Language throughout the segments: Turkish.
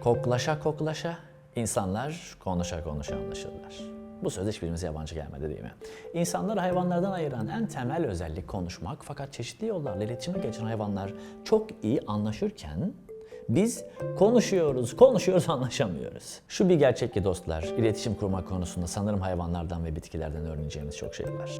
Koklaşa koklaşa insanlar konuşa konuşa anlaşırlar. Bu söz hiçbirimize yabancı gelmedi değil mi? İnsanları hayvanlardan ayıran en temel özellik konuşmak fakat çeşitli yollarla iletişime geçen hayvanlar çok iyi anlaşırken biz konuşuyoruz, konuşuyoruz anlaşamıyoruz. Şu bir gerçek ki dostlar, iletişim kurmak konusunda sanırım hayvanlardan ve bitkilerden öğreneceğimiz çok şey var.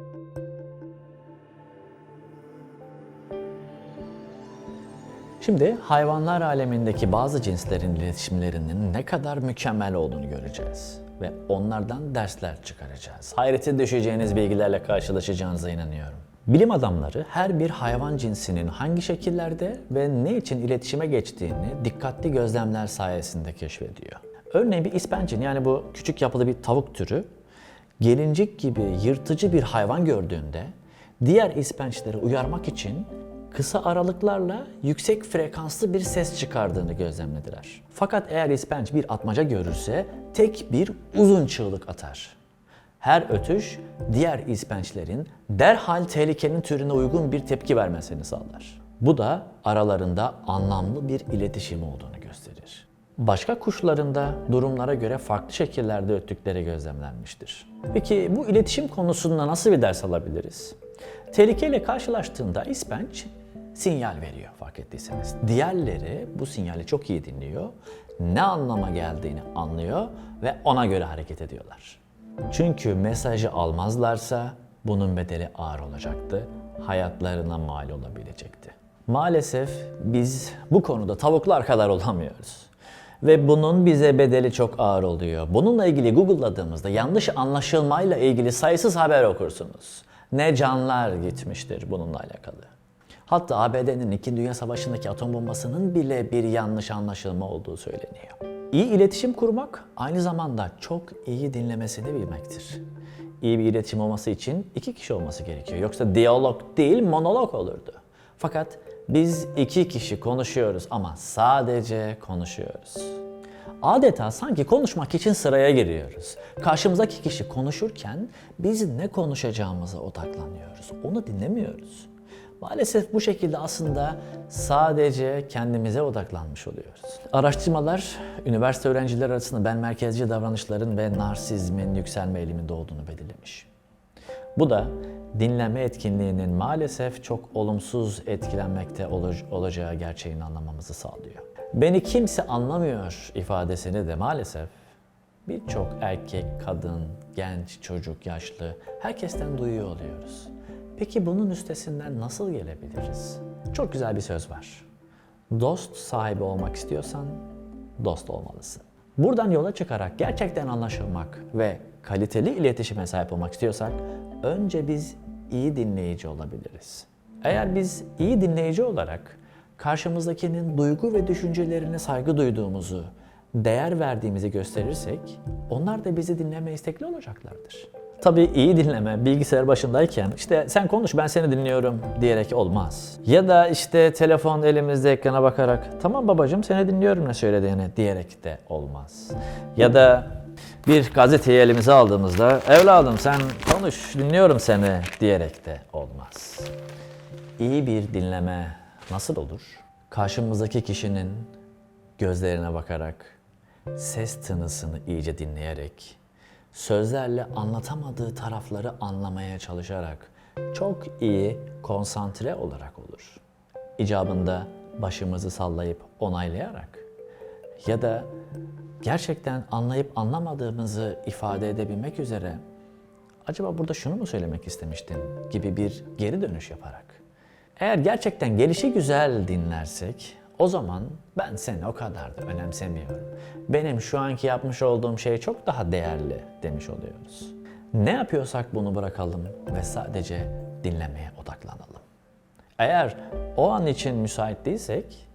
Şimdi hayvanlar alemindeki bazı cinslerin iletişimlerinin ne kadar mükemmel olduğunu göreceğiz ve onlardan dersler çıkaracağız. Hayrete düşeceğiniz bilgilerle karşılaşacağınıza inanıyorum. Bilim adamları her bir hayvan cinsinin hangi şekillerde ve ne için iletişime geçtiğini dikkatli gözlemler sayesinde keşfediyor. Örneğin bir ispencin yani bu küçük yapılı bir tavuk türü gelincik gibi yırtıcı bir hayvan gördüğünde diğer ispençleri uyarmak için kısa aralıklarla yüksek frekanslı bir ses çıkardığını gözlemlediler. Fakat eğer ispenç bir atmaca görürse tek bir uzun çığlık atar. Her ötüş diğer ispençlerin derhal tehlikenin türüne uygun bir tepki vermesini sağlar. Bu da aralarında anlamlı bir iletişim olduğunu gösterir. Başka kuşların da durumlara göre farklı şekillerde öttükleri gözlemlenmiştir. Peki bu iletişim konusunda nasıl bir ders alabiliriz? Tehlikeyle karşılaştığında ispenç sinyal veriyor fark ettiyseniz. Diğerleri bu sinyali çok iyi dinliyor, ne anlama geldiğini anlıyor ve ona göre hareket ediyorlar. Çünkü mesajı almazlarsa bunun bedeli ağır olacaktı, hayatlarına mal olabilecekti. Maalesef biz bu konuda tavuklar kadar olamıyoruz. Ve bunun bize bedeli çok ağır oluyor. Bununla ilgili Google'ladığımızda yanlış anlaşılmayla ilgili sayısız haber okursunuz. Ne canlar gitmiştir bununla alakalı. Hatta ABD'nin 2. Dünya Savaşı'ndaki atom bombasının bile bir yanlış anlaşılma olduğu söyleniyor. İyi iletişim kurmak aynı zamanda çok iyi dinlemesini bilmektir. İyi bir iletişim olması için iki kişi olması gerekiyor. Yoksa diyalog değil monolog olurdu. Fakat biz iki kişi konuşuyoruz ama sadece konuşuyoruz. Adeta sanki konuşmak için sıraya giriyoruz. Karşımızdaki kişi konuşurken biz ne konuşacağımıza odaklanıyoruz. Onu dinlemiyoruz. Maalesef bu şekilde aslında sadece kendimize odaklanmış oluyoruz. Araştırmalar üniversite öğrencileri arasında ben merkezci davranışların ve narsizmin yükselme eğiliminde olduğunu belirlemiş. Bu da dinleme etkinliğinin maalesef çok olumsuz etkilenmekte ol- olacağı gerçeğini anlamamızı sağlıyor. Beni kimse anlamıyor ifadesini de maalesef birçok erkek, kadın, genç, çocuk, yaşlı herkesten duyuyor oluyoruz. Peki bunun üstesinden nasıl gelebiliriz? Çok güzel bir söz var. Dost sahibi olmak istiyorsan dost olmalısın. Buradan yola çıkarak gerçekten anlaşılmak ve kaliteli iletişime sahip olmak istiyorsak önce biz iyi dinleyici olabiliriz. Eğer biz iyi dinleyici olarak karşımızdakinin duygu ve düşüncelerine saygı duyduğumuzu, değer verdiğimizi gösterirsek onlar da bizi dinleme istekli olacaklardır. Tabii iyi dinleme bilgisayar başındayken işte sen konuş ben seni dinliyorum diyerek olmaz. Ya da işte telefon elimizde ekrana bakarak tamam babacığım seni dinliyorum ne söylediğini diyerek de olmaz. Ya da bir gazeteyi elimize aldığımızda evladım sen konuş dinliyorum seni diyerek de olmaz. İyi bir dinleme nasıl olur? Karşımızdaki kişinin gözlerine bakarak, ses tınısını iyice dinleyerek, sözlerle anlatamadığı tarafları anlamaya çalışarak, çok iyi konsantre olarak olur. İcabında başımızı sallayıp onaylayarak ya da gerçekten anlayıp anlamadığımızı ifade edebilmek üzere acaba burada şunu mu söylemek istemiştin gibi bir geri dönüş yaparak. Eğer gerçekten gelişi güzel dinlersek o zaman ben seni o kadar da önemsemiyorum. Benim şu anki yapmış olduğum şey çok daha değerli demiş oluyoruz. Ne yapıyorsak bunu bırakalım ve sadece dinlemeye odaklanalım. Eğer o an için müsait değilsek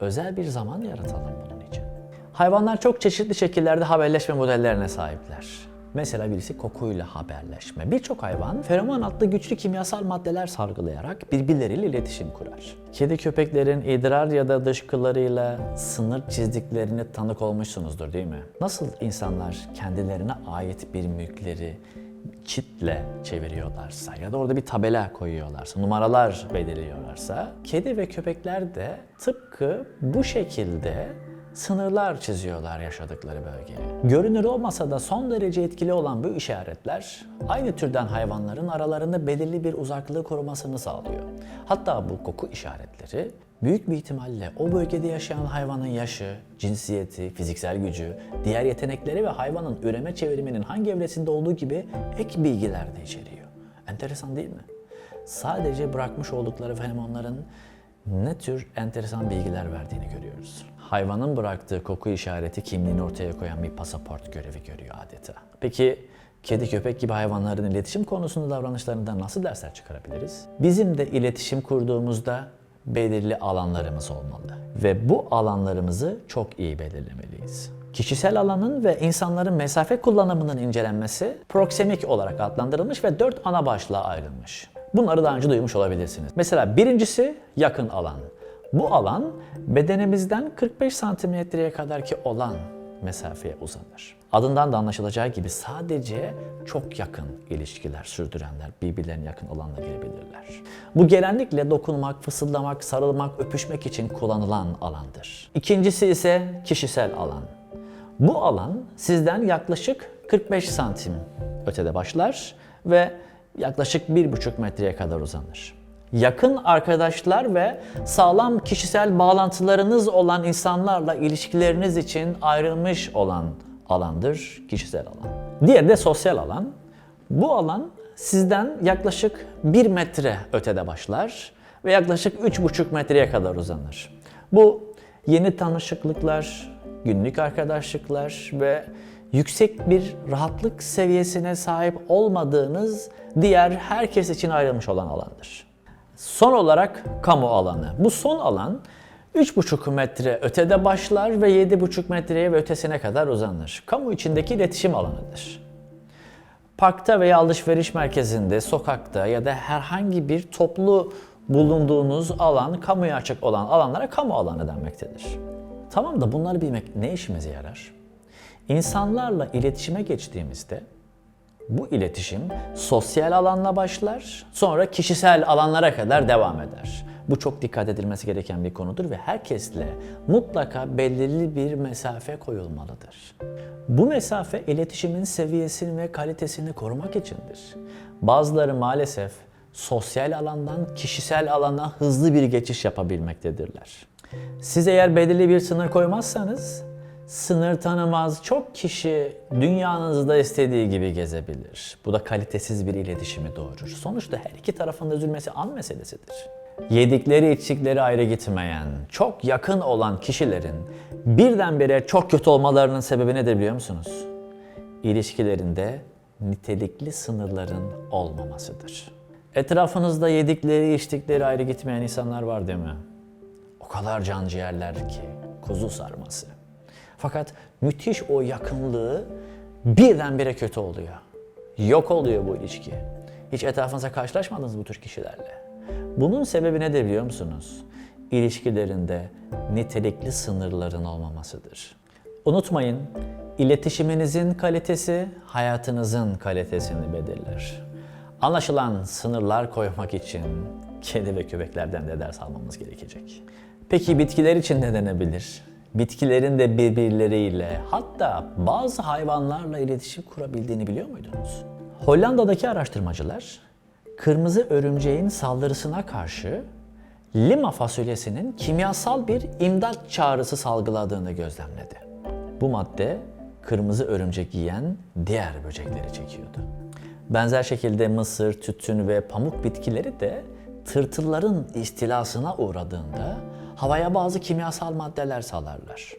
özel bir zaman yaratalım bunun için. Hayvanlar çok çeşitli şekillerde haberleşme modellerine sahipler. Mesela birisi kokuyla haberleşme. Birçok hayvan feromon adlı güçlü kimyasal maddeler salgılayarak birbirleriyle iletişim kurar. Kedi köpeklerin idrar ya da dışkılarıyla sınır çizdiklerini tanık olmuşsunuzdur değil mi? Nasıl insanlar kendilerine ait bir mülkleri çitle çeviriyorlarsa ya da orada bir tabela koyuyorlarsa, numaralar belirliyorlarsa kedi ve köpekler de tıpkı bu şekilde sınırlar çiziyorlar yaşadıkları bölgeye. Görünür olmasa da son derece etkili olan bu işaretler aynı türden hayvanların aralarında belirli bir uzaklığı korumasını sağlıyor. Hatta bu koku işaretleri büyük bir ihtimalle o bölgede yaşayan hayvanın yaşı, cinsiyeti, fiziksel gücü, diğer yetenekleri ve hayvanın üreme çevriminin hangi evresinde olduğu gibi ek bilgiler de içeriyor. Enteresan değil mi? Sadece bırakmış oldukları feromonların ne tür enteresan bilgiler verdiğini görüyoruz. Hayvanın bıraktığı koku işareti kimliğini ortaya koyan bir pasaport görevi görüyor adeta. Peki kedi köpek gibi hayvanların iletişim konusunda davranışlarından nasıl dersler çıkarabiliriz? Bizim de iletişim kurduğumuzda belirli alanlarımız olmalı ve bu alanlarımızı çok iyi belirlemeliyiz. Kişisel alanın ve insanların mesafe kullanımının incelenmesi proksemik olarak adlandırılmış ve dört ana başlığa ayrılmış. Bunları daha önce duymuş olabilirsiniz. Mesela birincisi yakın alan. Bu alan bedenimizden 45 santimetreye kadar ki olan mesafeye uzanır. Adından da anlaşılacağı gibi sadece çok yakın ilişkiler sürdürenler birbirlerine yakın alanla girebilirler. Bu genellikle dokunmak, fısıldamak, sarılmak, öpüşmek için kullanılan alandır. İkincisi ise kişisel alan. Bu alan sizden yaklaşık 45 santim ötede başlar ve yaklaşık 1,5 metreye kadar uzanır. Yakın arkadaşlar ve sağlam kişisel bağlantılarınız olan insanlarla ilişkileriniz için ayrılmış olan alandır kişisel alan. Diğeri de sosyal alan. Bu alan sizden yaklaşık 1 metre ötede başlar ve yaklaşık 3,5 metreye kadar uzanır. Bu yeni tanışıklıklar, günlük arkadaşlıklar ve yüksek bir rahatlık seviyesine sahip olmadığınız diğer herkes için ayrılmış olan alandır. Son olarak kamu alanı. Bu son alan 3,5 metre ötede başlar ve 7,5 metreye ve ötesine kadar uzanır. Kamu içindeki iletişim alanıdır. Parkta veya alışveriş merkezinde, sokakta ya da herhangi bir toplu bulunduğunuz alan, kamuya açık olan alanlara kamu alanı denmektedir. Tamam da bunları bilmek ne işimize yarar? İnsanlarla iletişime geçtiğimizde bu iletişim sosyal alanla başlar, sonra kişisel alanlara kadar devam eder. Bu çok dikkat edilmesi gereken bir konudur ve herkesle mutlaka belirli bir mesafe koyulmalıdır. Bu mesafe iletişimin seviyesini ve kalitesini korumak içindir. Bazıları maalesef sosyal alandan kişisel alana hızlı bir geçiş yapabilmektedirler. Siz eğer belirli bir sınır koymazsanız sınır tanımaz çok kişi dünyanızda istediği gibi gezebilir. Bu da kalitesiz bir iletişimi doğurur. Sonuçta her iki tarafın da üzülmesi an meselesidir. Yedikleri içtikleri ayrı gitmeyen, çok yakın olan kişilerin birdenbire çok kötü olmalarının sebebi nedir biliyor musunuz? İlişkilerinde nitelikli sınırların olmamasıdır. Etrafınızda yedikleri içtikleri ayrı gitmeyen insanlar var değil mi? O kadar can ciğerler ki kuzu sarması. Fakat müthiş o yakınlığı birdenbire kötü oluyor. Yok oluyor bu ilişki. Hiç etrafınıza karşılaşmadınız bu tür kişilerle. Bunun sebebi nedir biliyor musunuz? İlişkilerinde nitelikli sınırların olmamasıdır. Unutmayın, iletişiminizin kalitesi hayatınızın kalitesini belirler. Anlaşılan sınırlar koymak için kedi ve köpeklerden de ders almamız gerekecek. Peki bitkiler için ne denebilir? Bitkilerin de birbirleriyle hatta bazı hayvanlarla iletişim kurabildiğini biliyor muydunuz? Hollanda'daki araştırmacılar kırmızı örümceğin saldırısına karşı lima fasulyesinin kimyasal bir imdat çağrısı salgıladığını gözlemledi. Bu madde kırmızı örümcek yiyen diğer böcekleri çekiyordu. Benzer şekilde mısır, tütün ve pamuk bitkileri de tırtılların istilasına uğradığında havaya bazı kimyasal maddeler salarlar.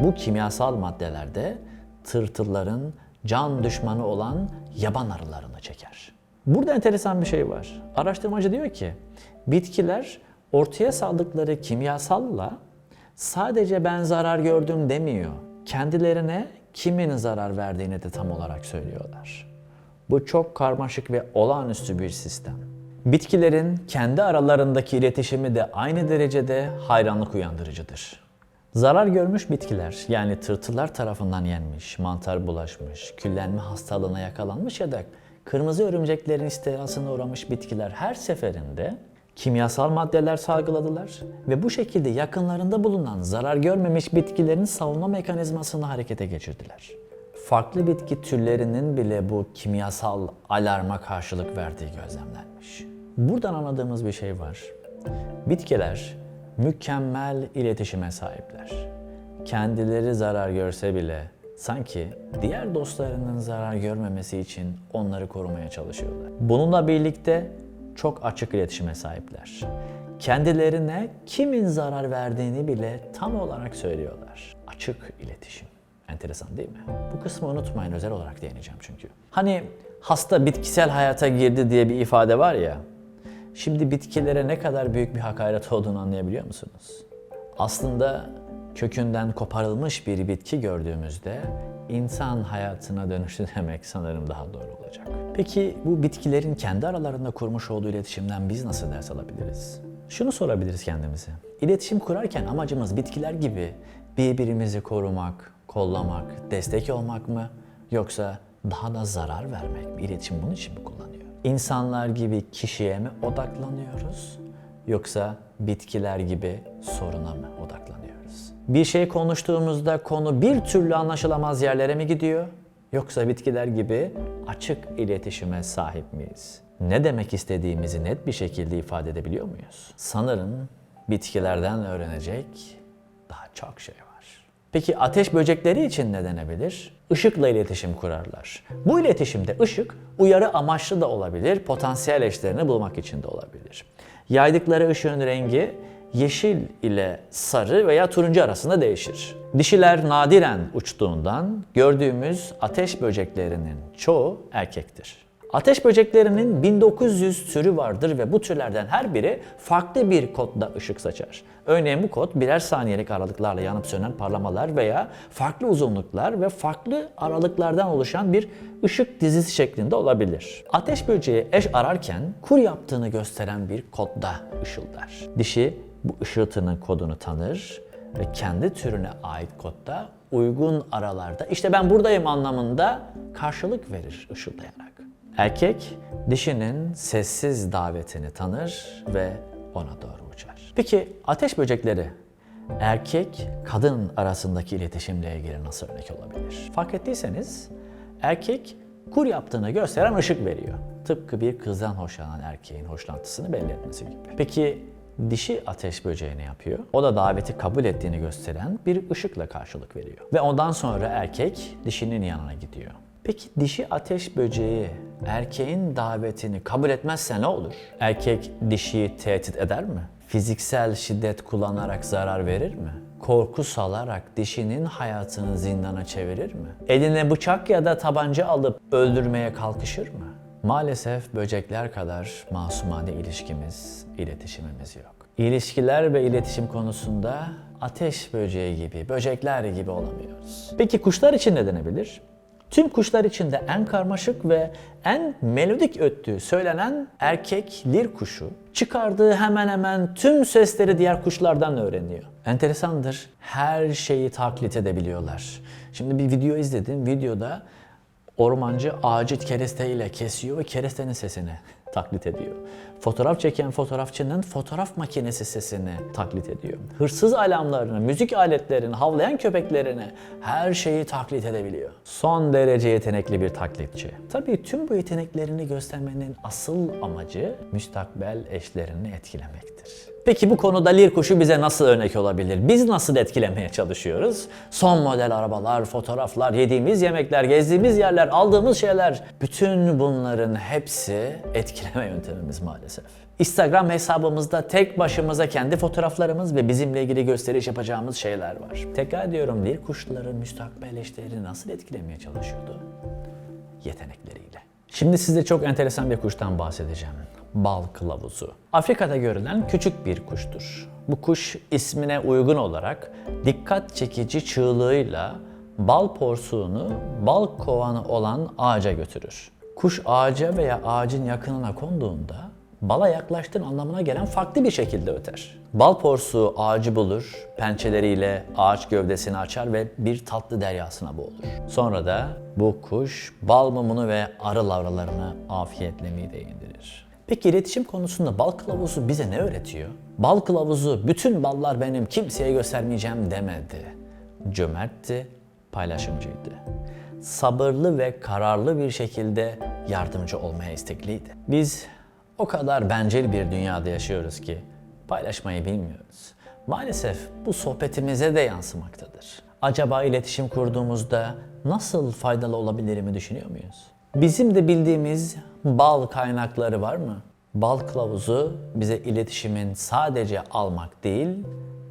Bu kimyasal maddeler de tırtılların can düşmanı olan yaban arılarını çeker. Burada enteresan bir şey var. Araştırmacı diyor ki bitkiler ortaya saldıkları kimyasalla sadece ben zarar gördüm demiyor. Kendilerine kimin zarar verdiğini de tam olarak söylüyorlar. Bu çok karmaşık ve olağanüstü bir sistem. Bitkilerin kendi aralarındaki iletişimi de aynı derecede hayranlık uyandırıcıdır. Zarar görmüş bitkiler yani tırtıllar tarafından yenmiş, mantar bulaşmış, küllenme hastalığına yakalanmış ya da kırmızı örümceklerin istilasına uğramış bitkiler her seferinde kimyasal maddeler salgıladılar ve bu şekilde yakınlarında bulunan zarar görmemiş bitkilerin savunma mekanizmasını harekete geçirdiler. Farklı bitki türlerinin bile bu kimyasal alarma karşılık verdiği gözlemlenmiş. Buradan anladığımız bir şey var. Bitkiler mükemmel iletişime sahipler. Kendileri zarar görse bile sanki diğer dostlarının zarar görmemesi için onları korumaya çalışıyorlar. Bununla birlikte çok açık iletişime sahipler. Kendilerine kimin zarar verdiğini bile tam olarak söylüyorlar. Açık iletişim. Enteresan değil mi? Bu kısmı unutmayın özel olarak değineceğim çünkü. Hani hasta bitkisel hayata girdi diye bir ifade var ya. Şimdi bitkilere ne kadar büyük bir hakaret olduğunu anlayabiliyor musunuz? Aslında kökünden koparılmış bir bitki gördüğümüzde insan hayatına dönüştü demek sanırım daha doğru olacak. Peki bu bitkilerin kendi aralarında kurmuş olduğu iletişimden biz nasıl ders alabiliriz? Şunu sorabiliriz kendimize. İletişim kurarken amacımız bitkiler gibi birbirimizi korumak, kollamak, destek olmak mı? Yoksa daha da zarar vermek mi? İletişim bunun için mi kullanıyor? İnsanlar gibi kişiye mi odaklanıyoruz? Yoksa bitkiler gibi soruna mı odaklanıyoruz? Bir şey konuştuğumuzda konu bir türlü anlaşılamaz yerlere mi gidiyor? Yoksa bitkiler gibi açık iletişime sahip miyiz? Ne demek istediğimizi net bir şekilde ifade edebiliyor muyuz? Sanırım bitkilerden öğrenecek daha çok şey var. Peki ateş böcekleri için ne denebilir? Işıkla iletişim kurarlar. Bu iletişimde ışık uyarı amaçlı da olabilir, potansiyel eşlerini bulmak için de olabilir. Yaydıkları ışığın rengi yeşil ile sarı veya turuncu arasında değişir. Dişiler nadiren uçtuğundan gördüğümüz ateş böceklerinin çoğu erkektir. Ateş böceklerinin 1900 türü vardır ve bu türlerden her biri farklı bir kodda ışık saçar. Örneğin bu kod birer saniyelik aralıklarla yanıp sönen parlamalar veya farklı uzunluklar ve farklı aralıklardan oluşan bir ışık dizisi şeklinde olabilir. Ateş böceği eş ararken kur yaptığını gösteren bir kodda ışıldar. Dişi bu ışıltının kodunu tanır ve kendi türüne ait kodda uygun aralarda işte ben buradayım anlamında karşılık verir ışıldayarak. Erkek dişinin sessiz davetini tanır ve ona doğru uçar. Peki ateş böcekleri erkek kadın arasındaki iletişimle ilgili nasıl örnek olabilir? Fark ettiyseniz erkek kur yaptığını gösteren ışık veriyor. Tıpkı bir kızdan hoşlanan erkeğin hoşlantısını belli etmesi gibi. Peki dişi ateş böceği ne yapıyor? O da daveti kabul ettiğini gösteren bir ışıkla karşılık veriyor. Ve ondan sonra erkek dişinin yanına gidiyor. Peki dişi ateş böceği erkeğin davetini kabul etmezse ne olur? Erkek dişiyi tehdit eder mi? Fiziksel şiddet kullanarak zarar verir mi? Korku salarak dişinin hayatını zindana çevirir mi? Eline bıçak ya da tabanca alıp öldürmeye kalkışır mı? Maalesef böcekler kadar masumane ilişkimiz, iletişimimiz yok. İlişkiler ve iletişim konusunda ateş böceği gibi, böcekler gibi olamıyoruz. Peki kuşlar için ne denebilir? Tüm kuşlar içinde en karmaşık ve en melodik öttüğü söylenen erkek lir kuşu çıkardığı hemen hemen tüm sesleri diğer kuşlardan öğreniyor. Enteresandır. Her şeyi taklit edebiliyorlar. Şimdi bir video izledim. Videoda ormancı ağacı keresteyle kesiyor ve kerestenin sesini taklit ediyor. Fotoğraf çeken fotoğrafçının fotoğraf makinesi sesini taklit ediyor. Hırsız alarmlarını, müzik aletlerini, havlayan köpeklerini her şeyi taklit edebiliyor. Son derece yetenekli bir taklitçi. Tabii tüm bu yeteneklerini göstermenin asıl amacı müstakbel eşlerini etkilemektir. Peki bu konuda lir kuşu bize nasıl örnek olabilir? Biz nasıl etkilemeye çalışıyoruz? Son model arabalar, fotoğraflar, yediğimiz yemekler, gezdiğimiz yerler, aldığımız şeyler. Bütün bunların hepsi etkileme yöntemimiz maalesef. Instagram hesabımızda tek başımıza kendi fotoğraflarımız ve bizimle ilgili gösteriş yapacağımız şeyler var. Tekrar diyorum lir kuşları müstakbel eşlerini nasıl etkilemeye çalışıyordu? Yetenekleriyle. Şimdi size çok enteresan bir kuştan bahsedeceğim. Bal kılavuzu. Afrika'da görülen küçük bir kuştur. Bu kuş ismine uygun olarak dikkat çekici çığlığıyla bal porsuğunu bal kovanı olan ağaca götürür. Kuş ağaca veya ağacın yakınına konduğunda bala yaklaştığın anlamına gelen farklı bir şekilde öter. Bal porsuğu ağacı bulur, pençeleriyle ağaç gövdesini açar ve bir tatlı deryasına boğulur. Sonra da bu kuş bal mumunu ve arı lavralarını afiyetle mideye indirir. Peki iletişim konusunda bal kılavuzu bize ne öğretiyor? Bal kılavuzu bütün ballar benim kimseye göstermeyeceğim demedi. Cömertti, paylaşımcıydı. Sabırlı ve kararlı bir şekilde yardımcı olmaya istekliydi. Biz o kadar bencil bir dünyada yaşıyoruz ki paylaşmayı bilmiyoruz. Maalesef bu sohbetimize de yansımaktadır. Acaba iletişim kurduğumuzda nasıl faydalı olabilirimi düşünüyor muyuz? Bizim de bildiğimiz bal kaynakları var mı? Bal kılavuzu bize iletişimin sadece almak değil,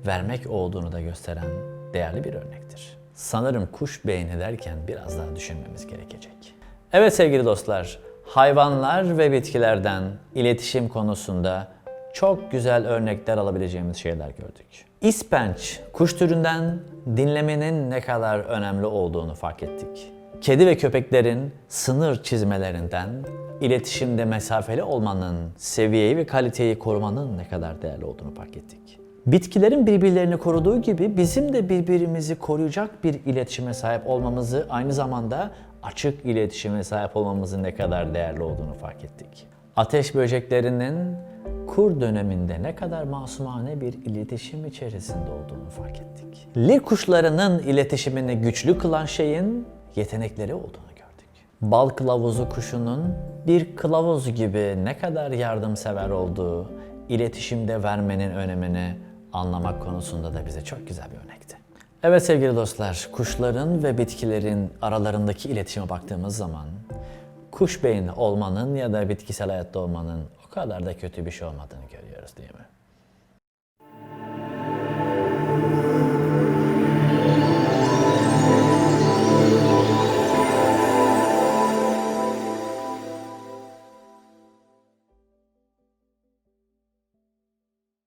vermek olduğunu da gösteren değerli bir örnektir. Sanırım kuş beyni derken biraz daha düşünmemiz gerekecek. Evet sevgili dostlar, hayvanlar ve bitkilerden iletişim konusunda çok güzel örnekler alabileceğimiz şeyler gördük. İspenç kuş türünden dinlemenin ne kadar önemli olduğunu fark ettik. Kedi ve köpeklerin sınır çizmelerinden iletişimde mesafeli olmanın, seviyeyi ve kaliteyi korumanın ne kadar değerli olduğunu fark ettik. Bitkilerin birbirlerini koruduğu gibi bizim de birbirimizi koruyacak bir iletişime sahip olmamızı aynı zamanda açık iletişime sahip olmamızın ne kadar değerli olduğunu fark ettik. Ateş böceklerinin kur döneminde ne kadar masumane bir iletişim içerisinde olduğunu fark ettik. Lir kuşlarının iletişimini güçlü kılan şeyin yetenekleri olduğunu gördük. Bal kılavuzu kuşunun bir kılavuz gibi ne kadar yardımsever olduğu, iletişimde vermenin önemini anlamak konusunda da bize çok güzel bir örnekti. Evet sevgili dostlar, kuşların ve bitkilerin aralarındaki iletişime baktığımız zaman kuş beyni olmanın ya da bitkisel hayatta olmanın o kadar da kötü bir şey olmadığını görüyoruz değil mi?